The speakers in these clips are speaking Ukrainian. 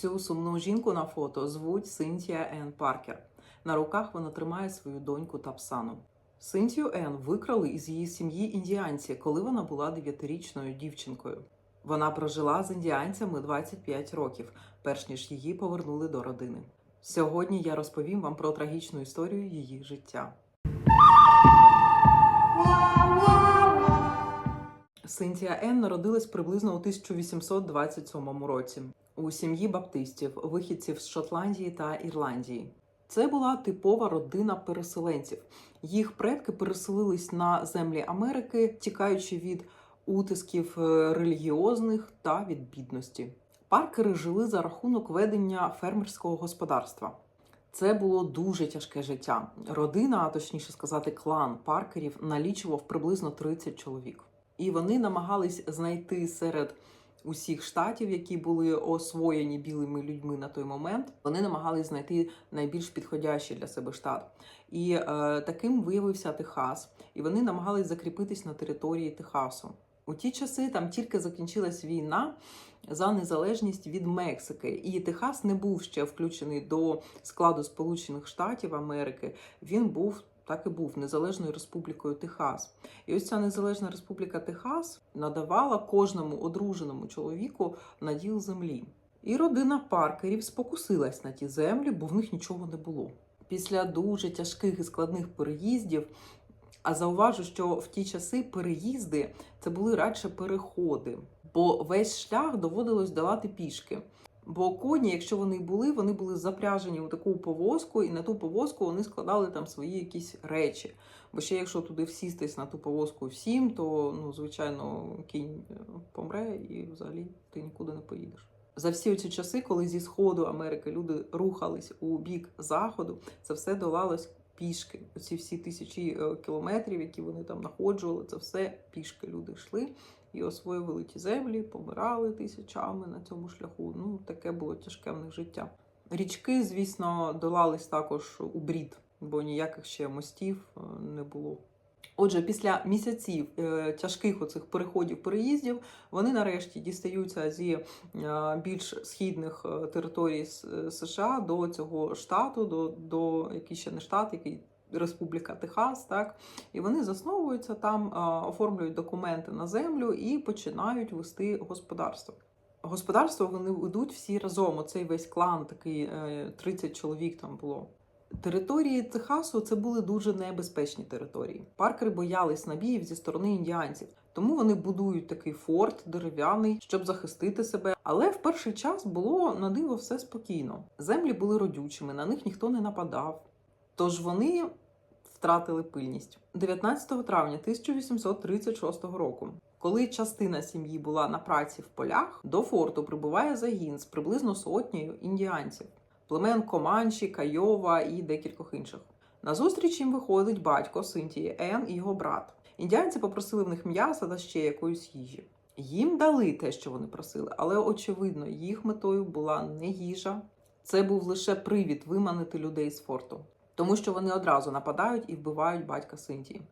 Цю сумну жінку на фото звуть Синтія Енн Паркер. На руках вона тримає свою доньку Тапсану. Синтію Енн викрали із її сім'ї індіанці, коли вона була дев'ятирічною дівчинкою. Вона прожила з індіанцями 25 років, перш ніж її повернули до родини. Сьогодні я розповім вам про трагічну історію її життя. Синтія Енн народилась приблизно у 1827 році у сім'ї баптистів, вихідців з Шотландії та Ірландії. Це була типова родина переселенців. Їх предки переселились на землі Америки, тікаючи від утисків е, релігіозних та від бідності. Паркери жили за рахунок ведення фермерського господарства. Це було дуже тяжке життя. Родина, а точніше сказати, клан паркерів налічував приблизно 30 чоловік. І вони намагались знайти серед усіх штатів, які були освоєні білими людьми на той момент. Вони намагались знайти найбільш підходящий для себе штат. І е, таким виявився Техас. І вони намагались закріпитись на території Техасу. У ті часи там тільки закінчилась війна за незалежність від Мексики, і Техас не був ще включений до складу Сполучених Штатів Америки. Він був так і був незалежною республікою Техас. І ось ця незалежна республіка Техас надавала кожному одруженому чоловіку наділ землі. І родина паркерів спокусилась на ті землі, бо в них нічого не було. Після дуже тяжких і складних переїздів. А зауважу, що в ті часи переїзди це були радше переходи, бо весь шлях доводилось долати пішки. Бо коні, якщо вони були, вони були запряжені у таку повозку, і на ту повозку вони складали там свої якісь речі. Бо ще якщо туди всістись на ту повозку всім, то ну звичайно кінь е, помре і взагалі ти нікуди не поїдеш. За всі ці часи, коли зі сходу Америки люди рухались у бік заходу, це все долалось пішки. Оці всі тисячі е, кілометрів, які вони там находжували, це все пішки люди йшли і освоювали ті землі, помирали тисячами на цьому шляху. Ну, таке було тяжке в них життя. Річки, звісно, долались також у брід, бо ніяких ще мостів е, не було. Отже, після місяців е, тяжких оцих переходів переїздів вони нарешті дістаються зі е, більш східних е, територій США до цього штату, до, до який ще не штат, який Республіка Техас, так і вони засновуються там, оформлюють документи на землю і починають вести господарство. Господарство вони ведуть всі разом. Оцей весь клан, такий е, 30 чоловік там було. Території Техасу це були дуже небезпечні території. Паркери боялись набіїв зі сторони індіанців, тому вони будують такий форт дерев'яний, щоб захистити себе. Але в перший час було на диво все спокійно. Землі були родючими, на них ніхто не нападав. Тож вони втратили пильність 19 травня 1836 року. Коли частина сім'ї була на праці в полях, до форту прибуває загін з приблизно сотнею індіанців племен Команчі, Кайова і декількох інших. На зустріч їм виходить батько Синтії Ен і його брат. Індіанці попросили в них м'яса та ще якоїсь їжі. Їм дали те, що вони просили, але очевидно, їх метою була не їжа. Це був лише привід виманити людей з форту, тому що вони одразу нападають і вбивають батька Синтії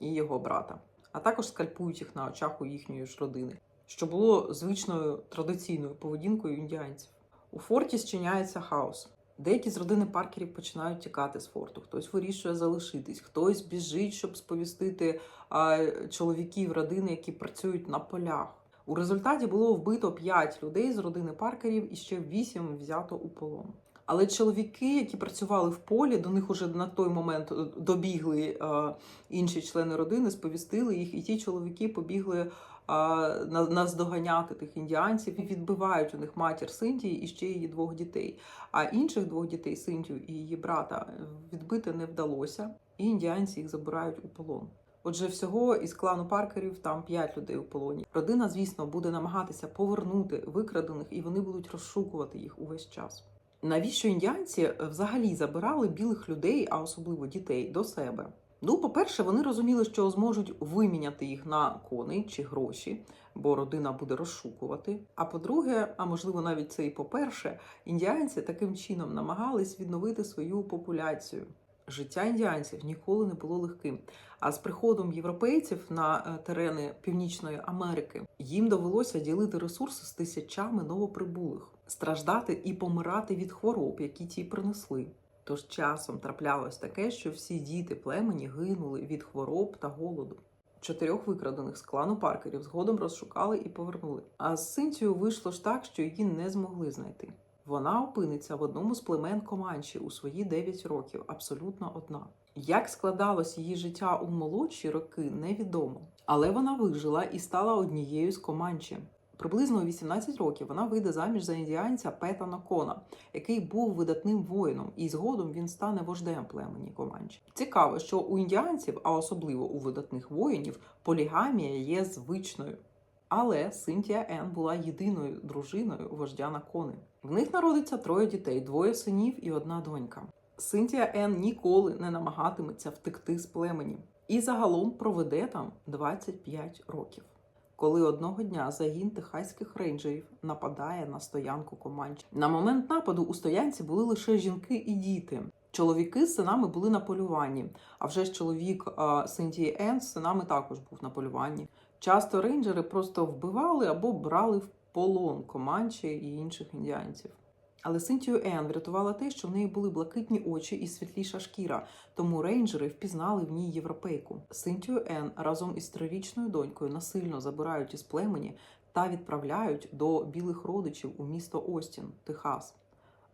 і його брата, а також скальпують їх на очах у їхньої ж родини, що було звичною традиційною поведінкою індіанців. У форті зчиняється хаос. Деякі з родини паркерів починають тікати з форту. Хтось вирішує залишитись, хтось біжить, щоб сповістити а, чоловіків родини, які працюють на полях. У результаті було вбито 5 людей з родини паркерів і ще 8 взято у полон. Але чоловіки, які працювали в полі, до них уже на той момент е, добігли е, інші члени родини, сповістили їх, і ті чоловіки побігли а, наздоганяти тих індіанців і відбивають у них матір Синтії і ще її двох дітей. А інших двох дітей Синтію і її брата е, відбити не вдалося, і індіанці їх забирають у полон. Отже, всього із клану Паркерів там п'ять людей у полоні. Родина, звісно, буде намагатися повернути викрадених, і вони будуть розшукувати їх увесь час. Навіщо індіанці е, взагалі забирали білих людей, а особливо дітей, до себе? Ну, по-перше, вони розуміли, що зможуть виміняти їх на коней чи гроші, бо родина буде розшукувати. А по-друге, а можливо навіть це і по-перше, індіанці таким чином намагались відновити свою популяцію. Життя індіанців ніколи не було легким. А з приходом європейців на е, терени Північної Америки їм довелося ділити ресурси з тисячами новоприбулих. Страждати і помирати від хвороб, які ті принесли. Тож часом траплялось таке, що всі діти племені гинули від хвороб та голоду. Чотирьох викрадених з клану Паркерів згодом розшукали і повернули. А з Синтією вийшло ж так, що її не змогли знайти. Вона опиниться в одному з племен Команчі у свої 9 років, абсолютно одна. Як складалось її життя у молодші роки, невідомо. Але вона вижила і стала однією з Команчі. Приблизно у 18 років вона вийде заміж за індіанця Пета Накона, який був видатним воїном, і згодом він стане вождем племені Команчі. Цікаво, що у індіанців, а особливо у видатних воїнів, полігамія є звичною. Але Синтія Ен була єдиною дружиною вождя Накони. В них народиться троє дітей: двоє синів і одна донька. Синтія Ен ніколи не намагатиметься втекти з племені і загалом проведе там 25 років. Коли одного дня загін техаських рейнджерів нападає на стоянку Команчі. На момент нападу у стоянці були лише жінки і діти. Чоловіки з синами були на полюванні, а вже ж чоловік Синтії Ен з синами також був на полюванні. Часто рейнджери просто вбивали або брали в полон Команчі і інших індіанців. Але Синтію Ен врятувала те, що в неї були блакитні очі і світліша шкіра, тому рейнджери впізнали в ній європейку. Синтію Ен разом із трирічною донькою насильно забирають із племені та відправляють до білих родичів у місто Остін, Техас.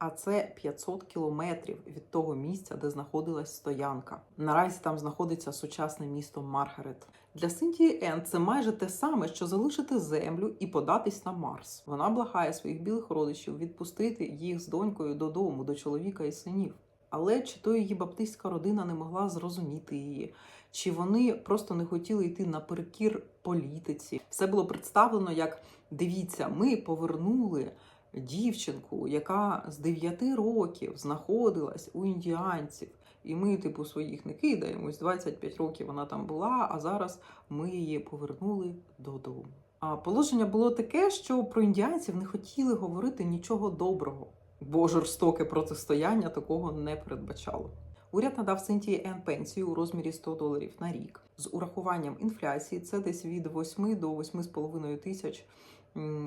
А це 500 кілометрів від того місця, де знаходилась стоянка. Наразі там знаходиться сучасне місто Маргарет. Для Синтії Ен це майже те саме, що залишити землю і податись на Марс. Вона благає своїх білих родичів відпустити їх з донькою додому, до чоловіка і синів. Але чи то її баптистська родина не могла зрозуміти її, чи вони просто не хотіли йти наперекір політиці? Все було представлено як дивіться, ми повернули дівчинку, яка з 9 років знаходилась у індіанців. І ми, типу, своїх не кидаємось. 25 років вона там була, а зараз ми її повернули додому. А положення було таке, що про індіанців не хотіли говорити нічого доброго, бо жорстоке протистояння такого не передбачало. Уряд надав Синтії Ен пенсію у розмірі 100 доларів на рік. З урахуванням інфляції це десь від 8 до 8,5 тисяч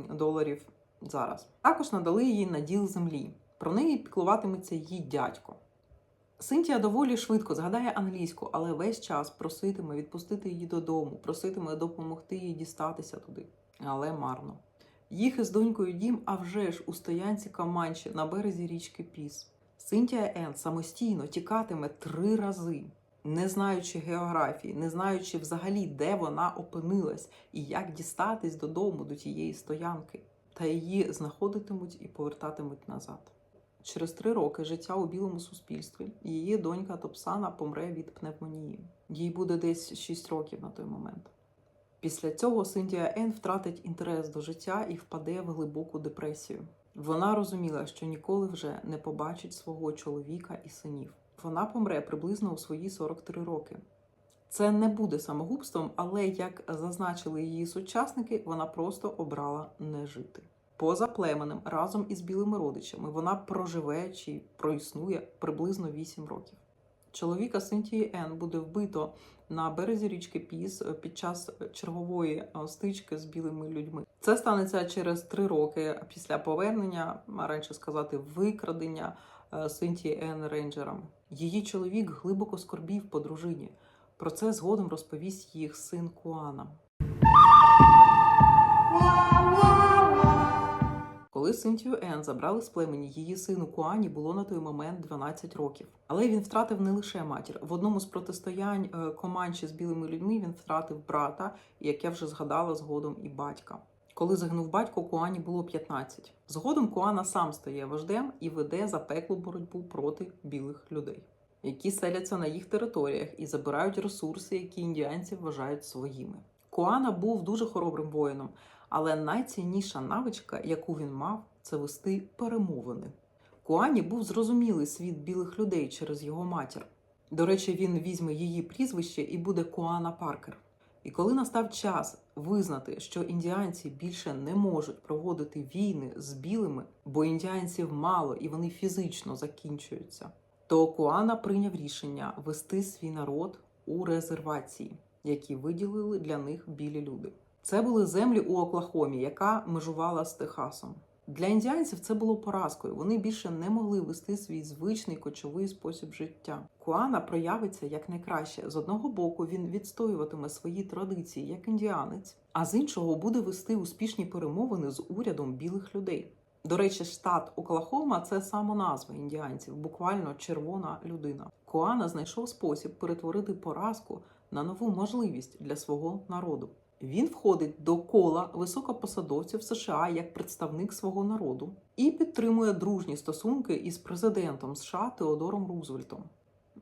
доларів зараз. Також надали їй наділ землі. Про неї піклуватиметься її дядько. Синтія доволі швидко згадає англійську, але весь час проситиме відпустити її додому, проситиме допомогти їй дістатися туди. Але марно. Їх із донькою дім, а вже ж у стоянці Каманчі на березі річки Піс. Синтія Ен самостійно тікатиме три рази, не знаючи географії, не знаючи взагалі, де вона опинилась і як дістатись додому до тієї стоянки. Та її знаходитимуть і повертатимуть назад. Через три роки життя у білому суспільстві її донька Топсана помре від пневмонії. Їй буде десь 6 років на той момент. Після цього Синдія Ен втратить інтерес до життя і впаде в глибоку депресію. Вона розуміла, що ніколи вже не побачить свого чоловіка і синів. Вона помре приблизно у свої 43 роки. Це не буде самогубством, але як зазначили її сучасники, вона просто обрала не жити. Поза племенем разом із білими родичами вона проживе чи проіснує приблизно 8 років. Чоловіка Синтії Ен буде вбито на березі річки Піс під час чергової е, стички з білими людьми. Це станеться через три роки після повернення, а раніше сказати, викрадення е, Синтії Ен рейнджерами. Її чоловік глибоко скорбів по дружині. Про це згодом розповість їх син Куана. Коли Синтію Ен забрали з племені, її сину Куані було на той момент 12 років. Але він втратив не лише матір. В одному з протистоянь е, Команчі з білими людьми він втратив брата, як я вже згадала, згодом і батька. Коли загинув батько, Куані було 15. Згодом Куана сам стає вождем і веде запеклу боротьбу проти білих людей, які селяться на їх територіях і забирають ресурси, які індіанці вважають своїми. Куана був дуже хоробрим воїном, але найцінніша навичка, яку він мав, це вести перемовини. Куані був зрозумілий світ білих людей через його матір. До речі, він візьме її прізвище і буде Куана Паркер. І коли настав час визнати, що індіанці більше не можуть проводити війни з білими, бо індіанців мало і вони фізично закінчуються, то Куана прийняв рішення вести свій народ у резервації, які виділили для них білі люди. Це були землі у Оклахомі, яка межувала з Техасом. Для індіанців це було поразкою. Вони більше не могли вести свій звичний кочовий спосіб життя. Куана проявиться як найкраще. З одного боку він відстоюватиме свої традиції як індіанець, а з іншого буде вести успішні перемовини з урядом білих людей. До речі, штат Оклахома це самоназва індіанців, буквально червона людина. Куана знайшов спосіб перетворити поразку на нову можливість для свого народу. Він входить до кола високопосадовців США як представник свого народу і підтримує дружні стосунки із президентом США Теодором Рузвельтом.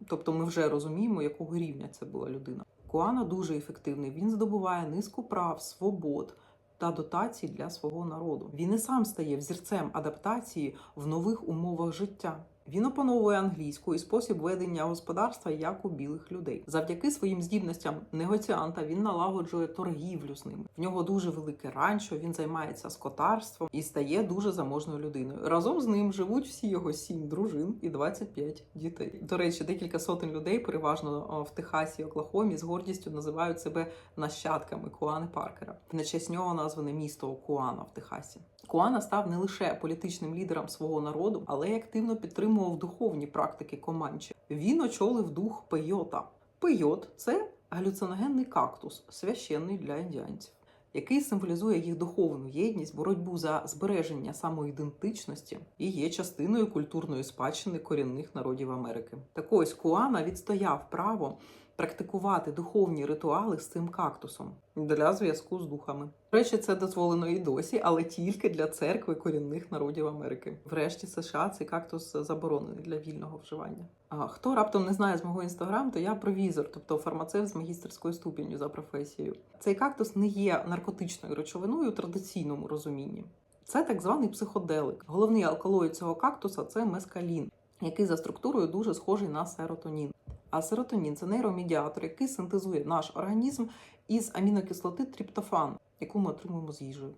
Тобто ми вже розуміємо, якого рівня це була людина. Куана дуже ефективний. Він здобуває низку прав, свобод та дотацій для свого народу. Він і сам стає взірцем адаптації в нових умовах життя. Він опановує англійську і спосіб ведення господарства як у білих людей. Завдяки своїм здібностям негоціанта він налагоджує торгівлю з ними. В нього дуже велике ранчо. Він займається скотарством і стає дуже заможною людиною. Разом з ним живуть всі його сім дружин і 25 дітей. До речі, декілька сотень людей, переважно в Техасі і Оклахомі, з гордістю називають себе нащадками Куани Паркера. На честь нього назване місто Куана в Техасі. Куана став не лише політичним лідером свого народу, але й активно підтримував духовні практики Команчі. Він очолив дух пейота. Пейот це галюциногенний кактус, священний для індіанців, який символізує їх духовну єдність, боротьбу за збереження самоідентичності і є частиною культурної спадщини корінних народів Америки. Так ось Куана відстояв право практикувати духовні ритуали з цим кактусом для зв'язку з духами. До речі, це дозволено і досі, але тільки для церкви корінних народів Америки. Врешті США цей кактус заборонений для вільного вживання. А хто раптом не знає з мого інстаграм, то я провізор, тобто фармацевт з магістерською ступінню за професією. Цей кактус не є наркотичною речовиною у традиційному розумінні. Це так званий психоделик. Головний алкалоїд цього кактуса це мескалін, який за структурою дуже схожий на серотонін. А серотонін це нейромедіатор, який синтезує наш організм із амінокислоти триптофан, яку ми отримуємо з їжею.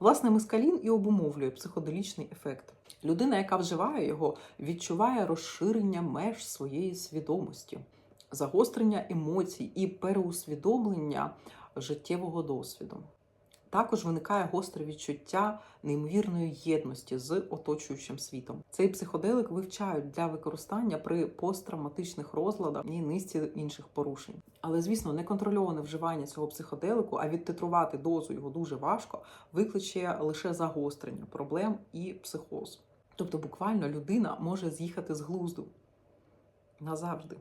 Власне, мескалін і обумовлює психоделічний ефект. Людина, яка вживає його, відчуває розширення меж своєї свідомості, загострення емоцій і переусвідомлення життєвого досвіду. Також виникає гостре відчуття неймовірної єдності з оточуючим світом. Цей психоделик вивчають для використання при посттравматичних розладах і низці інших порушень. Але, звісно, неконтрольоване вживання цього психоделику, а відтитрувати дозу його дуже важко, викличе лише загострення проблем і психоз. Тобто, буквально людина може з'їхати з глузду назавжди.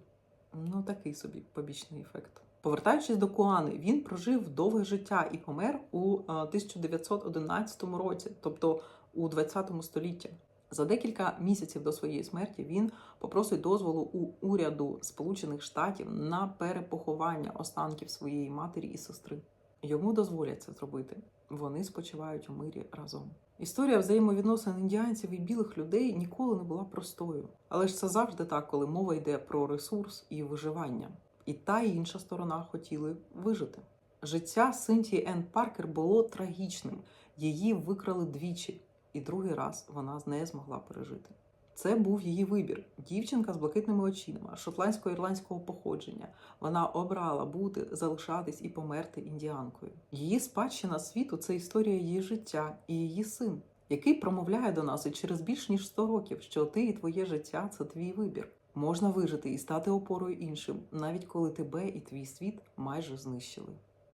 Ну, такий собі побічний ефект. Повертаючись до Куани, він прожив довге життя і помер у е, 1911 році, тобто у 20 столітті. За декілька місяців до своєї смерті він попросить дозволу у уряду Сполучених Штатів на перепоховання останків своєї матері і сестри. Йому дозволять це зробити. Вони спочивають у мирі разом. Історія взаємовідносин індіанців і білих людей ніколи не була простою. Але ж це завжди так, коли мова йде про ресурс і виживання. І та і інша сторона хотіли вижити. Життя Синтії Енн Паркер було трагічним. Її викрали двічі, і другий раз вона не змогла пережити. Це був її вибір. Дівчинка з блакитними очима, шотландсько-ірландського походження. Вона обрала бути, залишатись і померти індіанкою. Її спадщина світу це історія її життя і її син, який промовляє до нас і через більш ніж 100 років, що ти і твоє життя це твій вибір. Можна вижити і стати опорою іншим, навіть коли тебе і твій світ майже знищили.